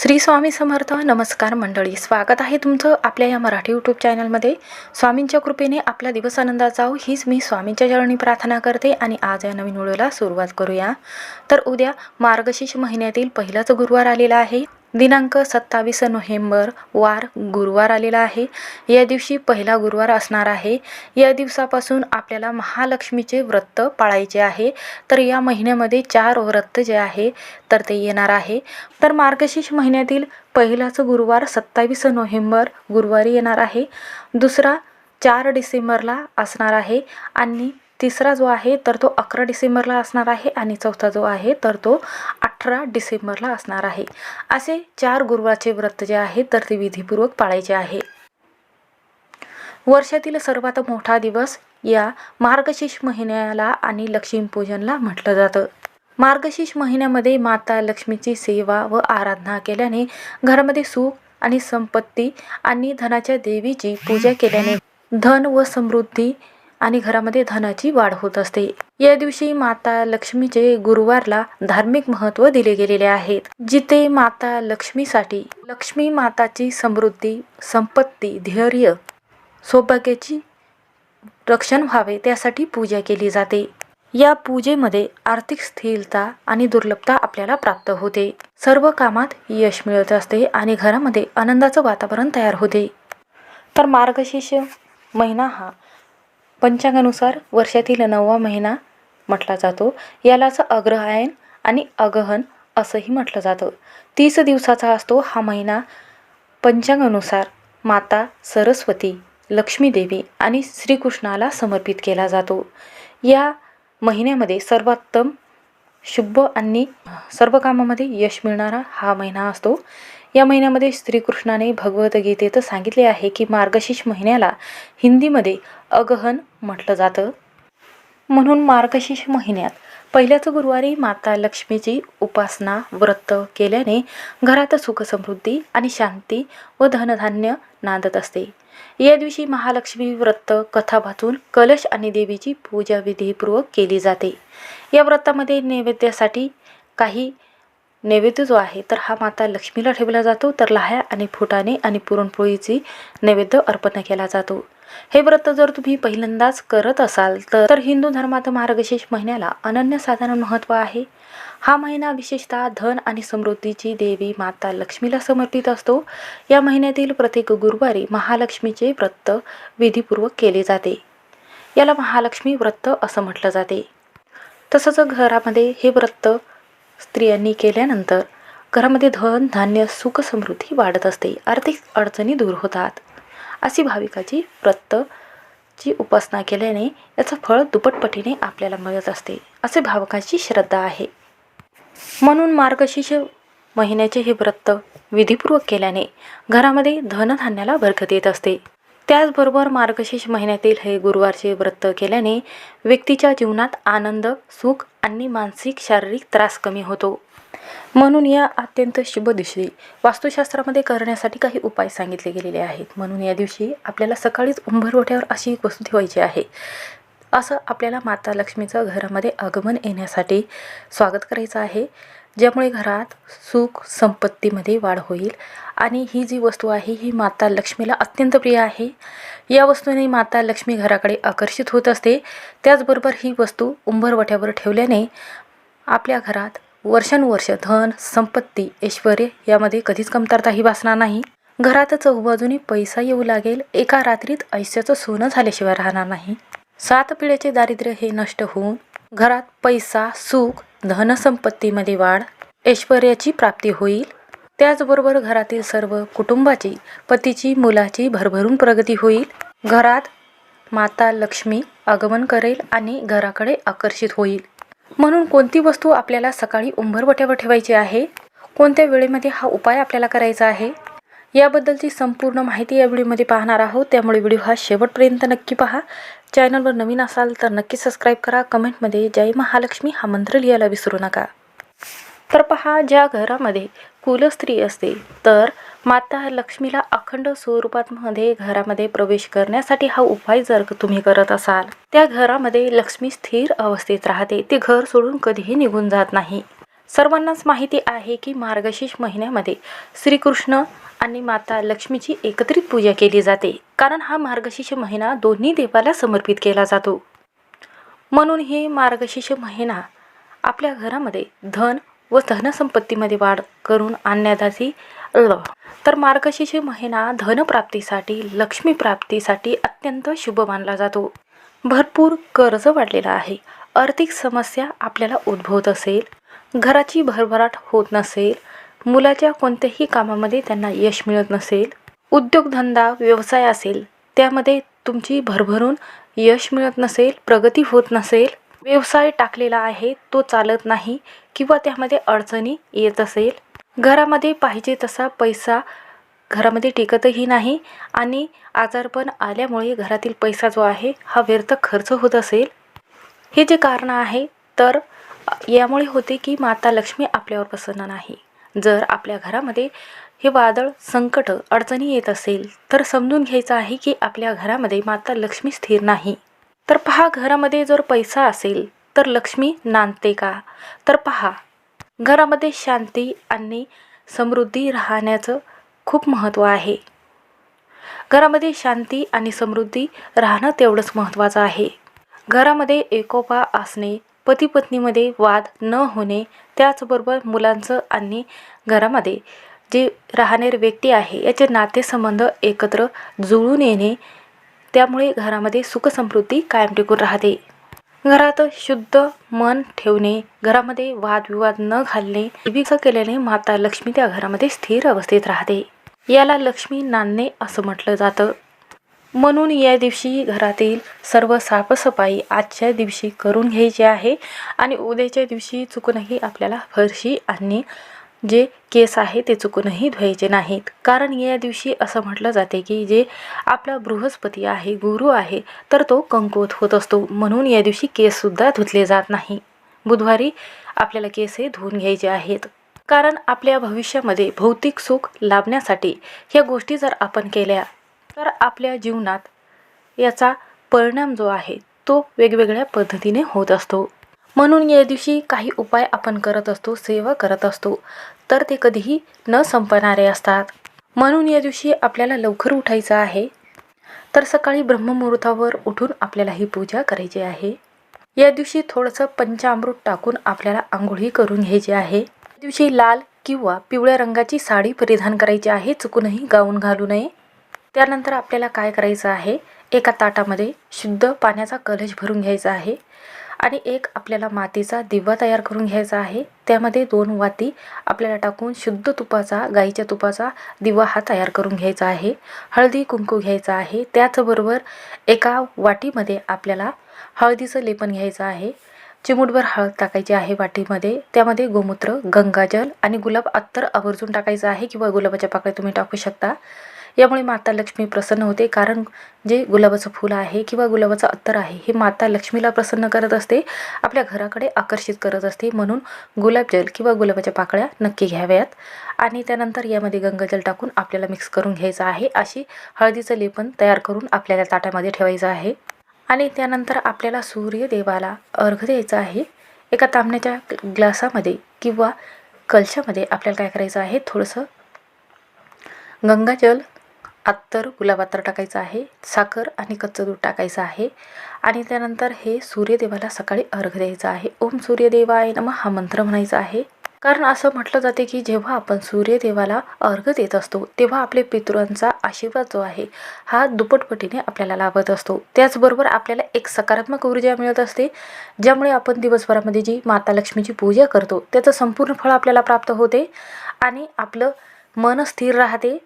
श्री स्वामी समर्थ नमस्कार मंडळी. स्वागत आहे तुमचं आपल्या या मराठी यूट्यूब चॅनलमध्ये स्वामींच्या कृपेने आपला दिवस आनंदात जाऊ हीच मी स्वामींच्या चरणी प्रार्थना करते आणि आज या नवीन व्हिडिओला सुरुवात करूया. तर उद्या मार्गशीर्ष महिन्यातील पहिलाच गुरुवार आलेला आहे. दिनांक सत्तावीस नोव्हेंबर वार गुरुवार आलेला आहे. या दिवशी पहिला गुरुवार असणार आहे. या दिवसापासून आपल्याला महालक्ष्मीचे व्रत पाळायचे आहे. तर या महिन्यामध्ये चार व्रत जे आहे तर ते येणार आहे. तर मार्गशीर्ष महिन्यातील पहिलाच गुरुवार सत्तावीस नोव्हेंबर गुरुवारी येणार आहे. दुसरा चार डिसेंबरला असणार आहे. आणि तिसरा जो आहे तर तो अकरा डिसेंबरला असणार आहे आणि चौथा जो आहे तर तो अठरा डिसेंबरला असणार आहे. असे चार गुरुवारचे व्रत जे आहे तर ते विधीपूर्वक पाळायचे आहे. वर्षातील सर्वात मोठा दिवस या मार्गशीर्ष महिन्याला आणि लक्ष्मीपूजनला म्हटलं जातं. मार्गशीर्ष महिन्यामध्ये माता लक्ष्मीची सेवा व आराधना केल्याने घरामध्ये सुख आणि संपत्ती आणि धनाच्या देवीची पूजा केल्याने धन व समृद्धी आणि घरामध्ये धनाची वाढ होत असते. या दिवशी माता लक्ष्मीचे गुरुवारला धार्मिक महत्त्व दिले गेलेले आहेत. जिथे माता लक्ष्मीसाठी लक्ष्मी माताची समृद्धी संपत्ती धैर्य सौभाग्याची रक्षण व्हावे त्यासाठी पूजा केली जाते. या पूजेमध्ये आर्थिक स्थिरता आणि दुर्लभता आपल्याला प्राप्त होते. सर्व कामात यश मिळत असते आणि घरामध्ये आनंदाचं वातावरण तयार होते. तर मार्गशीर्ष महिना हा पंचांगानुसार वर्षातील नववा महिना म्हटला जातो. यालाच अग्रहायण आणि अगहन असंही म्हटलं जातं. तीस दिवसाचा असतो हा महिना. पंचांगानुसार माता सरस्वती लक्ष्मीदेवी आणि श्रीकृष्णाला समर्पित केला जातो. या महिन्यामध्ये सर्वोत्तम शुभ आणि सर्व कामामध्ये यश मिळणारा हा महिना असतो. या महिन्यामध्ये श्रीकृष्णाने भगवद्गीतेत सांगितले आहे की मार्गशीर्ष महिन्याला हिंदीमध्ये अगहन म्हटलं जातं. म्हणून मार्गशीर्ष महिन्यात पहिल्याच गुरुवारी माता लक्ष्मीची उपासना व्रत केल्याने घरात सुखसमृद्धी आणि शांती व धनधान्य नांदत असते. या दिवशी महालक्ष्मी व्रत कथा वाचून कलश आणि देवीची पूजा विधीपूर्वक केली जाते. या व्रतामध्ये नैवेद्यासाठी काही नैवेद्य जो आहे तर हा माता लक्ष्मीला ठेवला जातो. तर लाह्या आणि फुटाणे आणि पुरणपोळीची नैवेद्य अर्पण केला जातो. हे व्रत जर तुम्ही पहिल्यांदाच करत असाल तर तर हिंदू धर्मात मार्गशीर्ष महिन्याला अनन्यसाधारण महत्त्व आहे. हा महिना विशेषतः धन आणि समृद्धीची देवी माता लक्ष्मीला समर्पित असतो. या महिन्यातील प्रत्येक गुरुवारी महालक्ष्मीचे व्रत विधीपूर्वक केले जाते. याला महालक्ष्मी व्रत असं म्हटलं जाते. तसंच घरामध्ये हे व्रत स्त्रियांनी केल्यानंतर घरामध्ये धन धान्य सुख समृद्धी वाढत असते. आर्थिक अडचणी दूर होतात. अशी भाविकाची व्रतची उपासना केल्याने याचं फळ दुपटपटीने आपल्याला मिळत असते असे भावकांची श्रद्धा आहे. म्हणून मार्गशीर्ष महिन्याचे हे व्रत विधीपूर्वक केल्याने घरामध्ये धनधान्याला बरकत येत असते. त्याचबरोबर मार्गशीर्ष महिन्यातील हे गुरुवारचे व्रत केल्याने व्यक्तीच्या जीवनात आनंद सुख आणि मानसिक शारीरिक त्रास कमी होतो. म्हणून या अत्यंत शुभ दिवशी वास्तुशास्त्रामध्ये करण्यासाठी काही उपाय सांगितले गेलेले आहेत. म्हणून या दिवशी आपल्याला सकाळीच उंबरवठ्यावर अशी एक वस्तू ठेवायची आहे. असं आपल्याला माता लक्ष्मीचं घरामध्ये आगमन येण्यासाठी स्वागत करायचं आहे. ज्यामुळे घरात सुख संपत्तीमध्ये वाढ होईल. आणि ही जी वस्तू आहे ही माता लक्ष्मीला अत्यंत प्रिय आहे. या वस्तूने माता लक्ष्मी घराकडे आकर्षित होत असते. त्याचबरोबर ही वस्तू उंबरवठ्यावर ठेवल्याने आपल्या घरात वर्षानुवर्ष धन संपत्ती ऐश्वर यामध्ये कधीच कमतरता ही भासणार नाही. घरात चौबाजूनी पैसा येऊ लागेल. एका रात्रीत ऐश्याचं सोनं झाल्याशिवाय राहणार नाही. सात पिढ्याचे दारिद्र्य हे नष्ट होऊन घरात पैसा सुख धनसंपत्तीमध्ये वाढ ऐश्वर्याची प्राप्ती होईल. त्याचबरोबर घरातील सर्व कुटुंबाची पतीची मुलाची भरभरून प्रगती होईल. घरात माता लक्ष्मी आगमन करेल आणि घराकडे आकर्षित होईल. म्हणून कोणती वस्तू आपल्याला सकाळी उंबरवट्यावर ठेवायची आहे? कोणत्या वेळेमध्ये हा उपाय आपल्याला करायचा आहे? याबद्दलची संपूर्ण माहिती या व्हिडिओमध्ये पाहणार आहोत. त्यामुळे व्हिडिओ हा शेवटपर्यंत नक्की पहा. चॅनलवर नवीन असाल तर नक्की सबस्क्राईब करा. कमेंटमध्ये जय महालक्ष्मी हा मंत्र लिहायला विसरू नका. तर पहा ज्या घरामध्ये कुलस्त्री असते तर माता लक्ष्मीला अखंड स्वरूपामध्ये घरामध्ये प्रवेश करण्यासाठी हा उपाय जर तुम्ही करत असाल त्या घरामध्ये लक्ष्मी स्थिर अवस्थेत राहते. ते घर सोडून कधीही निघून जात नाही. सर्वांनाच माहिती आहे की मार्गशीर्ष महिन्यामध्ये श्रीकृष्ण आणि माता लक्ष्मीची एकत्रित पूजा केली जाते. कारण हा मार्गशीर्ष महिना दोन्ही देवाला समर्पित केला जातो. म्हणून हे मार्गशीर्ष महिना आपल्या घरामध्ये धन व धनसंपत्तीमध्ये वाढ करून आणण्यासाठी ल- तर मार्गशीर्ष महिना धनप्राप्तीसाठी लक्ष्मीप्राप्तीसाठी अत्यंत शुभ मानला जातो. भरपूर कर्ज वाढलेला आहे. आर्थिक समस्या आपल्याला उद्भवत असेल. घराची भरभराट होत नसेल मुलाच्या कोणत्याही कामामध्ये त्यांना यश मिळत नसेल उद्योगधंदा व्यवसाय असेल त्यामध्ये तुमची भरभरून यश मिळत नसेल प्रगती होत नसेल व्यवसाय टाकलेला आहे तो चालत नाही किंवा त्यामध्ये अडचणी येत असेल. घरामध्ये पाहिजे तसा पैसा घरामध्ये टिकतही नाही आणि आजारपण आल्यामुळे घरातील पैसा जो आहे हा व्यर्थ खर्च होत असेल. हे जे कारण आहे तर यामुळे होते की माता लक्ष्मी आपल्यावर प्रसन्न नाही. जर आपल्या घरामध्ये हे वादळ संकट अडचणी येत असेल तर समजून घ्यायचं आहे की आपल्या घरामध्ये माता लक्ष्मी स्थिर नाही. तर पहा घरामध्ये जर पैसा असेल तर लक्ष्मी नांदते का? तर पहा घरामध्ये शांती आणि समृद्धी राहण्याचं खूप महत्त्व आहे. घरामध्ये शांती आणि समृद्धी राहणं तेवढंच महत्त्वाचं आहे. घरामध्ये एकोपा असणे पती पत्नीमध्ये वाद न होणे त्याचबरोबर मुलांचं आणि घरामध्ये जे राहणारे व्यक्ती आहे याचे नातेसंबंध एकत्र जुळून येणे त्यामुळे घरामध्ये सुखसमृद्धी कायम टिकून राहते. घरात शुद्ध मन ठेवणे घरामध्ये वादविवाद न घालणे असं केल्याने माता लक्ष्मी त्या घरामध्ये स्थिर अवस्थेत राहते. याला लक्ष्मी नांदणे असं म्हटलं जातं. म्हणून या दिवशी घरातील सर्व साफसफाई आजच्या दिवशी करून घ्यायची आहे आणि उद्याच्या दिवशी चुकूनही आपल्याला फरशी आणि जे केस आहे ते चुकूनही धुवायचे नाहीत. कारण या दिवशी असं म्हटलं जाते की जे आपला बृहस्पती आहे गुरु आहे तर तो कंकुवत होत असतो. म्हणून या दिवशी केससुद्धा धुतले जात नाही. बुधवारी आपल्याला केस हे धुवून घ्यायचे आहेत. कारण आपल्या भविष्यामध्ये भौतिक सुख लाभण्यासाठी ह्या गोष्टी जर आपण केल्या तर आपल्या जीवनात याचा परिणाम जो आहे तो वेगवेगळ्या पद्धतीने होत असतो. म्हणून या दिवशी काही उपाय आपण करत असतो सेवा करत असतो तर ते कधीही न संपणारे असतात. म्हणून या दिवशी आपल्याला लवकर उठायचं आहे. तर सकाळी ब्रह्ममुहूर्तावर उठून आपल्याला ही पूजा करायची आहे. या दिवशी थोडंसं पंचामृत टाकून आपल्याला आंघोळी करून घ्यायची आहे. या दिवशी लाल किंवा पिवळ्या रंगाची साडी परिधान करायची आहे चुकूनही गाऊन घालू नये. त्यानंतर आपल्याला काय करायचं आहे? एका ताटामध्ये शुद्ध पाण्याचा कलश भरून घ्यायचा आहे आणि एक आपल्याला मातीचा दिवा तयार करून घ्यायचा आहे. त्यामध्ये दोन वाती आपल्याला टाकून शुद्ध तुपाचा गाईच्या तुपाचा दिवा हा तयार करून घ्यायचा आहे. हळदी कुंकू घ्यायचा आहे. त्याचबरोबर एका वाटीमध्ये आपल्याला हळदीचं लेपन घ्यायचं आहे. चिमूटभर हळद टाकायची आहे वाटीमध्ये. त्यामध्ये गोमूत्र गंगाजल आणि गुलाब अत्तर आवर्जून टाकायचं आहे किंवा गुलाबाच्या पाकळ्या तुम्ही टाकू शकता. यामुळे माता लक्ष्मी प्रसन्न होते. कारण जे गुलाबाचं फूल आहे किंवा गुलाबाचं अत्तर आहे हे माता लक्ष्मीला प्रसन्न करत असते. आपल्या घराकडे आकर्षित करत असते. म्हणून गुलाबजल किंवा गुलाबाच्या पाकळ्या नक्की घ्याव्यात. आणि त्यानंतर यामध्ये गंगाजल टाकून आपल्याला मिक्स करून घ्यायचं आहे. अशी हळदीचं लेपन तयार करून आपल्याला ताटामध्ये ठेवायचं आहे. आणि त्यानंतर आपल्याला सूर्यदेवाला अर्घ द्यायचा आहे. एका तांबण्याच्या ग्लासामध्ये किंवा कलशामध्ये आपल्याला काय करायचं आहे? थोडंसं गंगाजल अत्तर गुलाबात्तर टाकायचं आहे साखर आणि कच्चं दूध टाकायचं आहे आणि त्यानंतर हे सूर्यदेवाला सकाळी अर्घ द्यायचं आहे. ओम सूर्यदेवाय नम हा मंत्र म्हणायचा आहे. कारण असं म्हटलं जाते की जेव्हा आपण सूर्यदेवाला अर्घ देत असतो तेव्हा आपले पितृंचा आशीर्वाद जो आहे हा दुपटपटीने आपल्याला लाभत असतो. त्याचबरोबर आपल्याला एक सकारात्मक ऊर्जा मिळत असते ज्यामुळे आपण दिवसभरामध्ये जी माता लक्ष्मीची पूजा करतो त्याचं संपूर्ण फळ आपल्याला प्राप्त होते आणि आपलं मन स्थिर राहते.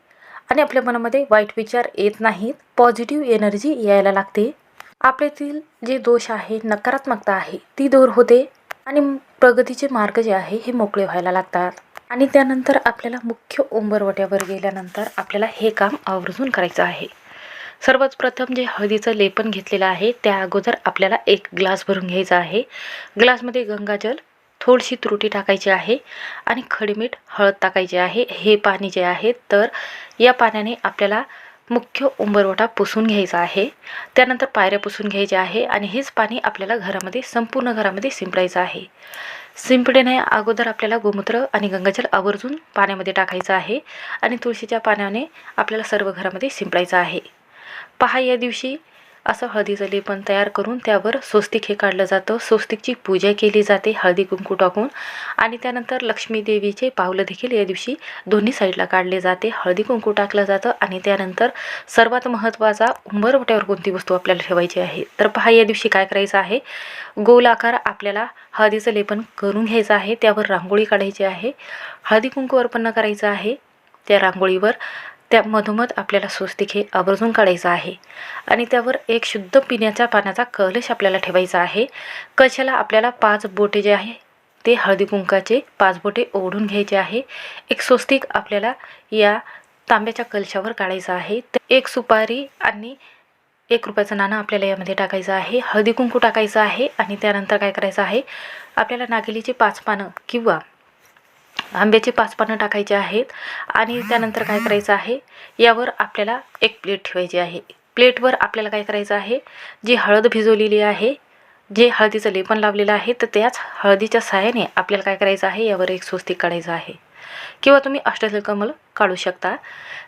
आणि आपल्या मनामध्ये वाईट विचार येत नाहीत. पॉझिटिव्ह एनर्जी यायला लागते. आपल्यातील जे दोष आहे नकारात्मकता आहे ती दूर होते आणि प्रगतीचे मार्ग जे आहे हे मोकळे व्हायला लागतात. आणि त्यानंतर आपल्याला मुख्य उंबरवट्यावर गेल्यानंतर आपल्याला हे काम आवर्जून करायचं आहे. सर्वात प्रथम जे हळदीचं लेपन घेतलेलं आहे त्या अगोदर आपल्याला एक ग्लास भरून घ्यायचा आहे. ग्लासमध्ये गंगाजल थोडीशी त्रुटी टाकायची आहे आणि खडीमीठ हळद टाकायची आहे. हे पाणी जे आहे तर या पाण्याने आपल्याला मुख्य उंबरवटा पुसून घ्यायचा आहे. त्यानंतर पायऱ्या पुसून घ्यायच्या आहे आणि हेच पाणी आपल्याला घरामध्ये संपूर्ण घरामध्ये शिंपडायचं आहे. शिंपडणे अगोदर आपल्याला गोमूत्र आणि गंगाजल आवर्जून पाण्यामध्ये टाकायचं आहे आणि तुळशीच्या पाण्याने आपल्याला सर्व घरामध्ये शिंपडायचं आहे. पहा या दिवशी असं हळदीचं लेपन तयार करून त्यावर स्वस्तिक हे काढलं जातं. स्वस्तिकची पूजा केली जाते हळदी कुंकू टाकून आणि त्यानंतर लक्ष्मी देवीचे पावलं देखील या दिवशी दोन्ही साईडला काढले जाते. हळदी कुंकू टाकलं जातं आणि त्यानंतर सर्वात महत्त्वाचा उंबरवट्यावर कोणती वस्तू आपल्याला ठेवायची आहे? तर पहा या दिवशी काय करायचं आहे? गोल आकार आपल्याला हळदीचं लेपन करून घ्यायचं आहे. त्यावर रांगोळी काढायची आहे. हळदी कुंकू अर्पण करायचं आहे. त्या रांगोळीवर त्या मधोमध आपल्याला स्वस्तिक हे आवर्जून काढायचं आहे. आणि त्यावर एक शुद्ध पिण्याच्या पाण्याचा कलश आपल्याला ठेवायचा आहे. कशाला आपल्याला पाच बोटे जे आहे ते हळदी कुंकाचे पाच बोटे ओढून घ्यायचे आहे. एक स्वस्तिक आपल्याला या तांब्याच्या कलशावर काढायचं आहे. एक सुपारी आणि एक रुपयाचं नाणं आपल्याला यामध्ये टाकायचं आहे. हळदी कुंकू टाकायचं आहे आणि त्यानंतर काय करायचं आहे आपल्याला नागेलीची पाच पानं किंवा आंब्याचे पाच पानं टाकायचे आहेत आणि त्यानंतर काय करायचं आहे यावर आपल्याला एक प्लेट ठेवायची आहे. प्लेटवर आपल्याला काय करायचं आहे जी हळद भिजवलेली आहे जे हळदीचं लेपन लावलेलं आहे तर त्याच हळदीच्या सहाय्याने आपल्याला काय करायचं आहे यावर एक स्वस्तिक काढायचं आहे. किंवा तुम्ही अष्टकमल काढू शकता.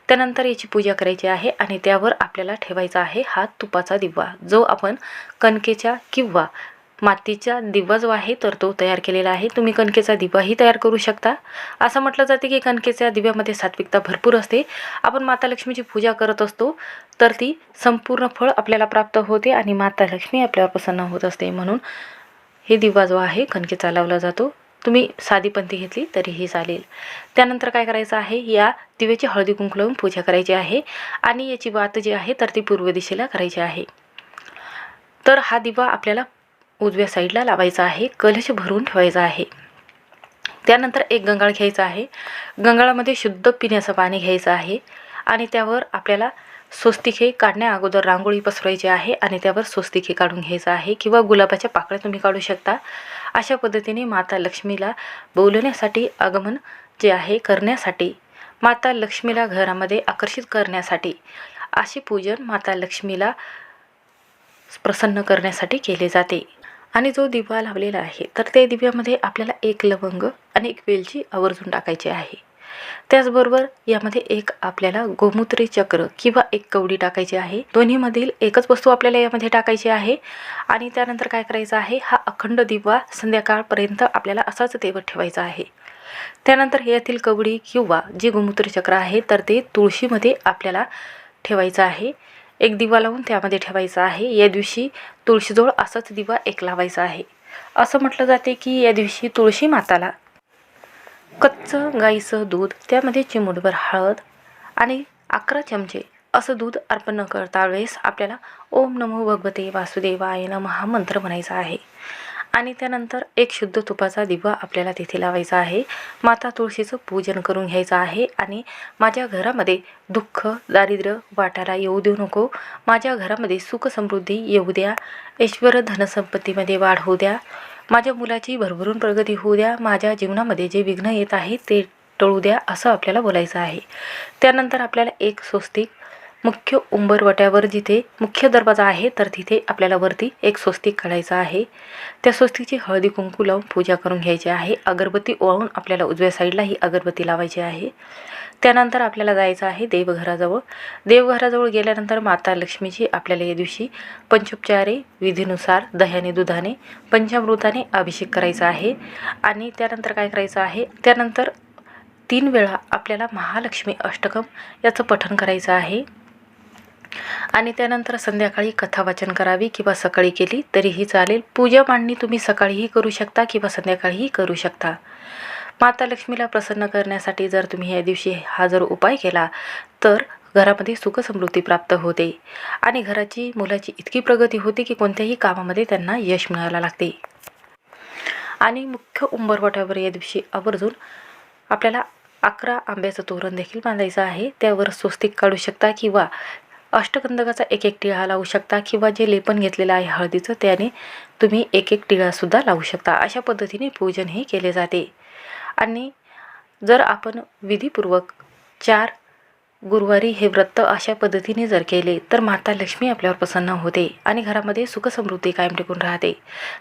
त्यानंतर याची पूजा करायची आहे आणि त्यावर आपल्याला ठेवायचा आहे हा तुपाचा दिवा जो आपण कणकेच्या किंवा मातीचा दिवा जो आहे तर तो तयार केलेला आहे. तुम्ही कणकेचा दिवाही तयार करू शकता. असं म्हटलं जाते की कणकेच्या दिव्यामध्ये सात्विकता भरपूर असते. आपण माता लक्ष्मीची पूजा करत असतो तर ती संपूर्ण फळ आपल्याला प्राप्त होते आणि माता लक्ष्मी आपल्यावर प्रसन्न होत असते. म्हणून हे दिवा जो आहे कणकेचा लावला जातो. तुम्ही साधी पंथी घेतली तरीही चालेल. त्यानंतर काय करायचं आहे या दिव्याची हळदी कुंकू लावून पूजा करायची आहे आणि याची वात जी आहे तर ती पूर्व दिशेला करायची आहे. तर हा दिवा आपल्याला उजव्या साईडला लावायचा आहे. कलश भरून ठेवायचा आहे. त्यानंतर एक गंगाळ घ्यायचा आहे. गंगाळामध्ये शुद्ध पिण्याचं पाणी घ्यायचं आहे आणि त्यावर आपल्याला स्वस्तिके काढण्या अगोदर रांगोळी पसरवायची आहे आणि त्यावर स्वस्तिके काढून घ्यायचं आहे किंवा गुलाबाच्या पाकळ्या तुम्ही काढू शकता. अशा पद्धतीने माता लक्ष्मीला बोलवण्यासाठी आगमन जे आहे करण्यासाठी माता लक्ष्मीला घरामध्ये आकर्षित करण्यासाठी असे पूजन माता लक्ष्मीला प्रसन्न करण्यासाठी केले जाते. आणि जो दिवा लावलेला आहे तर त्या दिव्यामध्ये आपल्याला एक लवंग आणि एक वेलची आवर्जून टाकायची आहे. त्याचबरोबर यामध्ये एक आपल्याला गोमूत्री चक्र किंवा एक कवडी टाकायची आहे. दोन्हीमधील एकच वस्तू आपल्याला यामध्ये टाकायची आहे. आणि त्यानंतर काय करायचं आहे हा अखंड दिवा संध्याकाळपर्यंत आपल्याला असाच तेवत ठेवायचा आहे. त्यानंतर यातील कवडी किंवा जे गोमूत्र चक्र आहे तर ते तुळशीमध्ये आपल्याला ठेवायचं आहे. एक दिवा लावून त्यामध्ये ठेवायचा आहे. या दिवशी तुळशीजवळ असाच दिवा एक लावायचा आहे. असं म्हटलं जाते की या दिवशी तुळशी माताला कच्चं गाईचं दूध त्यामध्ये चिमूटभर हळद आणि अकरा चमचे असं दूध अर्पण न करता वेळेस आपल्याला ओम नमो भगवते वासुदेवाय नम हा मंत्र म्हणायचा आहे. आणि त्यानंतर एक शुद्ध तुपाचा दिवा आपल्याला तिथे लावायचा आहे. माता तुळशीचं पूजन करून घ्यायचं आहे आणि माझ्या घरामध्ये दुःख दारिद्र्य वाटायला येऊ देऊ नको. माझ्या घरामध्ये सुख समृद्धी येऊ द्या. ऐश्वर धनसंपत्तीमध्ये वाढ होऊ द्या. माझ्या मुलाची भरभरून प्रगती होऊ द्या. माझ्या जीवनामध्ये जे विघ्न येत आहे ते टळू द्या असं आपल्याला बोलायचं आहे. त्यानंतर आपल्याला एक स्वस्तिक मुख्य उंबरवट्यावर जिथे मुख्य दरवाजा आहे तर तिथे आपल्याला वरती एक स्वस्तिक काढायचा आहे. त्या स्वस्तिकची हळदी कुंकू लावून पूजा करून घ्यायची आहे. अगरबत्ती ओळून आपल्याला उजव्या साईडला ही अगरबत्ती लावायची आहे. त्यानंतर आपल्याला जायचं आहे देवघराजवळ. देवघराजवळ गेल्यानंतर माता लक्ष्मीची आपल्याला या दिवशी पंचोपचारे विधीनुसार दह्याने दुधाने पंचामृताने अभिषेक करायचा आहे. आणि त्यानंतर काय करायचं आहे? त्यानंतर तीन वेळा आपल्याला महालक्ष्मी अष्टकम याचं पठण करायचं आहे. आणि त्यानंतर संध्याकाळी कथा वाचन करावी किंवा सकाळी केली तरीही चालेल. पूजा मांडणी तुम्ही सकाळीही करू शकता किंवा संध्याकाळीही करू शकता. माता लक्ष्मीला प्रसन्न करण्यासाठी जर तुम्ही या दिवशी हा जर उपाय केला तर घरामध्ये सुखसमृद्धी प्राप्त होते आणि घराची मुलाची इतकी प्रगती होते की कोणत्याही कामामध्ये त्यांना यश मिळायला लागते. आणि मुख्य उंबरवाट्यावर या दिवशी आवर्जून आपल्याला अकरा आंब्याचं तोरण देखील बांधायचं आहे. त्यावर स्वस्तिक काढू शकता किंवा अष्टगंधकाचा एक एक टिळा लावू शकता किंवा जे लेपन घेतलेलं आहे हळदीचं त्याने तुम्ही एक एक टिळासुद्धा लावू शकता. अशा पद्धतीने पूजन हे केले जाते. आणि जर आपण विधीपूर्वक चार गुरुवारी हे व्रत अशा पद्धतीने जर केले तर माता लक्ष्मी आपल्यावर प्रसन्न होते आणि घरामध्ये सुखसमृद्धी कायम टिकून राहते.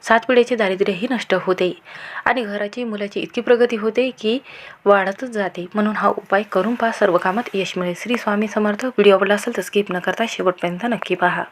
सात पिढीचे दारिद्र्यही नष्ट होते आणि घराची मुलाची इतकी प्रगती होते की वाढतच जाते. म्हणून हा उपाय करून पहा. सर्व कामात यश मिळेल. श्री स्वामी समर्थ. व्हिडिओ आवडला असेल तर स्किप न करता शेवटपर्यंत नक्की पहा.